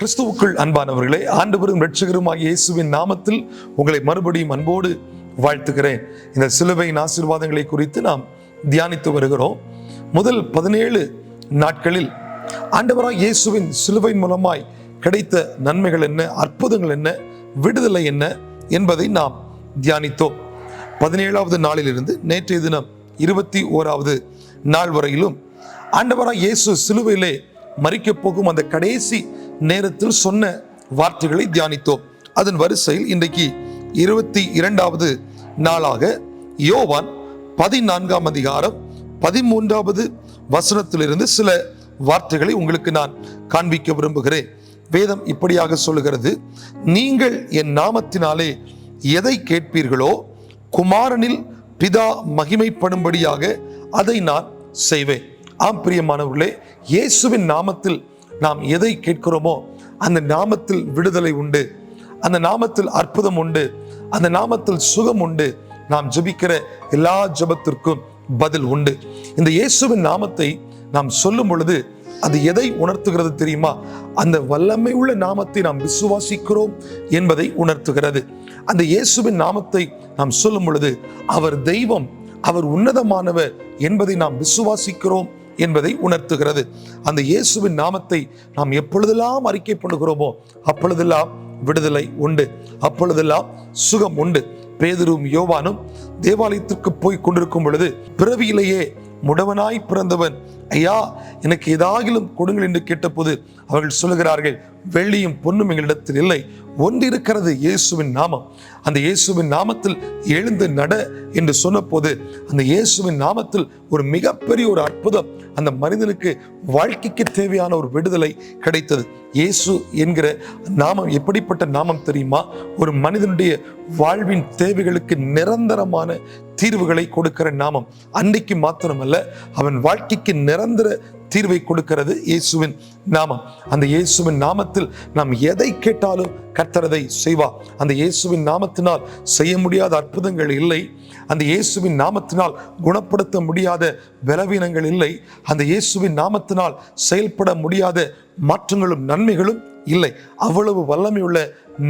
கிறிஸ்துவுக்குள் அன்பானவர்களே ஆண்டவரும் ரட்சகருமாகிய இயேசுவின் நாமத்தில் உங்களை மறுபடியும் அன்போடு வாழ்த்துகிறேன். இந்த சிலுவையின் ஆசீர்வாதங்களை குறித்து நாம் தியானித்து வருகிறோம். முதல் பதினேழு நாட்களில் ஆண்டவராக இயேசுவின் சிலுவையின் மூலமாய் கிடைத்த நன்மைகள் என்ன அற்புதங்கள் என்ன விடுதலை என்ன என்பதை நாம் தியானித்தோம். பதினேழாவது நாளிலிருந்து நேற்றைய தினம் இருபத்தி ஓராவது நாள் வரையிலும் ஆண்டவராக இயேசு சிலுவையிலே மறிக்கப் போகும் அந்த கடைசி நேரத்தில் சொன்ன வார்த்தைகளை தியானித்தோம். அதன் வரிசையில் இன்றைக்கு இருபத்தி இரண்டாவது நாளாக யோவான் பதினான்காம் அதிகாரம் பதிமூன்றாவது வசனத்திலிருந்து சில வார்த்தைகளை உங்களுக்கு நான் காண்பிக்க விரும்புகிறேன். வேதம் இப்படியாக சொல்லுகிறது நீங்கள் என் நாமத்தினாலே எதை கேட்பீர்களோ குமாரனில் பிதா மகிமைப்படும்படியாக அதை நான் செய்வேன். ஆம் பிரியமானவர்களே இயேசுவின் நாமத்தில் நாம் எதை கேட்கிறோமோ அந்த நாமத்தில் விடுதலை உண்டு. அந்த நாமத்தில் அற்புதம் உண்டு. அந்த நாமத்தில் சுகம் உண்டு. நாம் ஜெபிக்கிற எல்லா ஜெபத்திற்கும் பதில் உண்டு. இந்த இயேசுவின் நாமத்தை நாம் சொல்லும் பொழுது அது எதை உணர்த்துகிறது தெரியுமா? அந்த வல்லமை உள்ள நாமத்தை நாம் விசுவாசிக்கிறோம் என்பதை உணர்த்துகிறது. அந்த இயேசுவின் நாமத்தை நாம் சொல்லும் பொழுது அவர் தெய்வம் அவர் உன்னதமானவர் என்பதை நாம் விசுவாசிக்கிறோம். என்பதை உணர்த்துகிறது. அந்த இயேசுவின் நாமத்தை நாம் எப்பொழுதெல்லாம் அறிக்கை பண்ணுகிறோமோ அப்பொழுதெல்லாம் விடுதலை உண்டு. அப்பொழுதெல்லாம் சுகம் உண்டு. பேதரும் யோவானும் தேவாலயத்திற்கு போய் கொண்டிருக்கும் பொழுது பிறவியிலேயே முடவனாய் பிறந்தவன் ஐயா எனக்கு ஏதாகிலும் கொடுங்கள் என்று கேட்டபோது அவர்கள் சொல்லுகிறார்கள் வெள்ளியும் பொன்னும் எங்களிடத்தில் இல்லை. ஒன்று இருக்கிறது இயேசுவின் நாமம். அந்த இயேசுவின் நாமத்தில் எழுந்து நட என்று சொன்னபோது அந்த இயேசுவின் நாமத்தில் ஒரு மிகப்பெரிய ஒரு அற்புதம் அந்த மனிதனுக்கு வாழ்க்கைக்கு தேவையான ஒரு விடுதலை கிடைத்தது. இயேசு என்கிற நாமம் எப்படிப்பட்ட நாமம் தெரியுமா? ஒரு மனிதனுடைய வாழ்வின் தேவைகளுக்கு நிரந்தரமான தீர்வுகளை கொடுக்கிற நாமம். அன்றைக்கு மாத்திரமல்ல அவன் வாழ்க்கைக்கு நிரந்தர தீர்வை கொடுக்கிறது இயேசுவின் நாமம். அந்த இயேசுவின் நாமத்தில் நாம் எதை கேட்டாலும் கர்த்தரதை செய்வா அந்த இயேசுவின் நாமத்தினால் செய்ய முடியாத அற்புதங்கள் இல்லை. அந்த இயேசுவின் நாமத்தினால் குணப்படுத்த முடியாத பலவீனங்கள் இல்லை. அந்த இயேசுவின் நாமத்தினால் செயல்பட முடியாத மாற்றங்களும் நன்மைகளும் இல்லை. அவ்வளவு வல்லமையுள்ள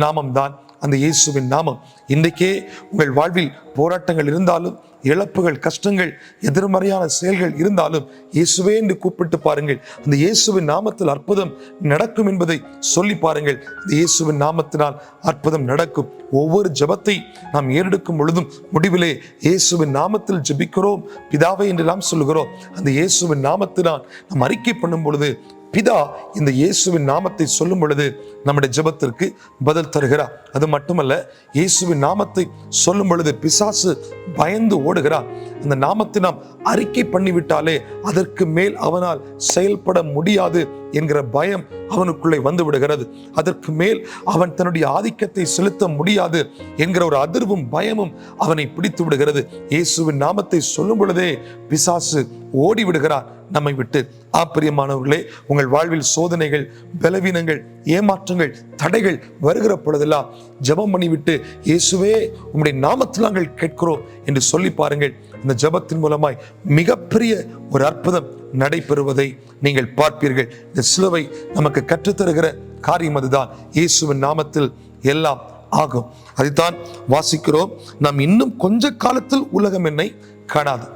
நாமம்தான். அந்த இயேசுவின் நாமம். இன்றைக்கே உங்கள் வாழ்வில் போராட்டங்கள் இருந்தாலும் இழப்புகள் கஷ்டங்கள் எதிர்மறையான செயல்கள் இருந்தாலும் இயேசுவே என்று கூப்பிட்டு பாருங்கள். அந்த இயேசுவின் நாமத்தில் அற்புதம் நடக்கும் என்பதை சொல்லி பாருங்கள். இந்த இயேசுவின் நாமத்தினால் அற்புதம் நடக்கும். ஒவ்வொரு ஜபத்தை நாம் ஏறெடுக்கும் பொழுதும் முடிவிலே இயேசுவின் நாமத்தில் ஜெபிக்கிறோம். பிதாவை என்று நாம் சொல்லுகிறோம். அந்த இயேசுவின் நாமத்தினால் நாம் அறிக்கை பண்ணும் பொழுது பிதா இந்த இயேசுவின் நாமத்தை சொல்லும் பொழுது நம்முடைய ஜெபத்திற்கு பதில் தருகிறார். அது மட்டுமல்ல இயேசுவின் நாமத்தை சொல்லும் பொழுது பிசாசு பயந்து ஓடுகிறார். அந்த நாமத்தை நாம் அறிக்கை பண்ணிவிட்டாலே அதற்கு மேல் அவனால் செயல்பட முடியாது என்கிற பயம் அவனுக்குள்ளே வந்து விடுகிறது. அதற்கு மேல் அவன் தன்னுடைய ஆதிக்கத்தை செலுத்த முடியாது என்கிற ஒரு அதிர்வும் பயமும் அவனை பிடித்து விடுகிறது. இயேசுவின் நாமத்தை சொல்லும் பொழுதே பிசாசு ஓடி விடுகிறார் நம்மை விட்டு. ஆப்பிரியமானவர்களே உங்கள் வாழ்வில் சோதனைகள் பலவீனங்கள் ஏமாற்றங்கள் தடைகள் வருகிற பொழுதெல்லாம் ஜெபம் பண்ணிவிட்டு இயேசுவே உங்களுடைய நாமத்தில் நாங்கள் கேட்கிறோம் என்று சொல்லி பாருங்கள். இந்த ஜெபத்தின் மூலமாய் மிகப்பெரிய ஒரு அற்புதம் நடைபெறுவதை நீங்கள் பார்ப்பீர்கள். இந்த சிலுவை நமக்கு கற்றுத்தருகிற காரியம் அதுதான். இயேசுவின் நாமத்தில் எல்லாம் ஆகும். அதைத்தான் வாசிக்கிறோம். நாம் இன்னும் கொஞ்ச காலத்தில் உலகம் என்னை காணாது.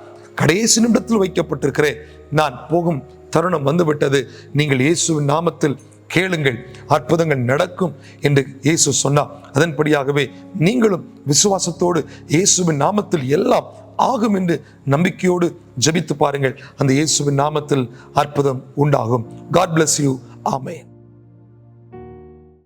கடைசி நிமிடத்தில் வைக்கப்பட்டிருக்கிறேன் நான் போகும் தருணம் வந்துவிட்டது. நீங்கள் இயேசுவின் நாமத்தில் கேளுங்கள். அற்புதங்கள் நடக்கும் என்று இயேசு சொன்னார். அதன்படியாகவே நீங்களும் விசுவாசத்தோடு இயேசுவின் நாமத்தில் எல்லாம் ஆகும் என்று நம்பிக்கையோடு ஜபித்து பாருங்கள். அந்த இயேசுவின் நாமத்தில் அற்புதம் உண்டாகும். God bless you amen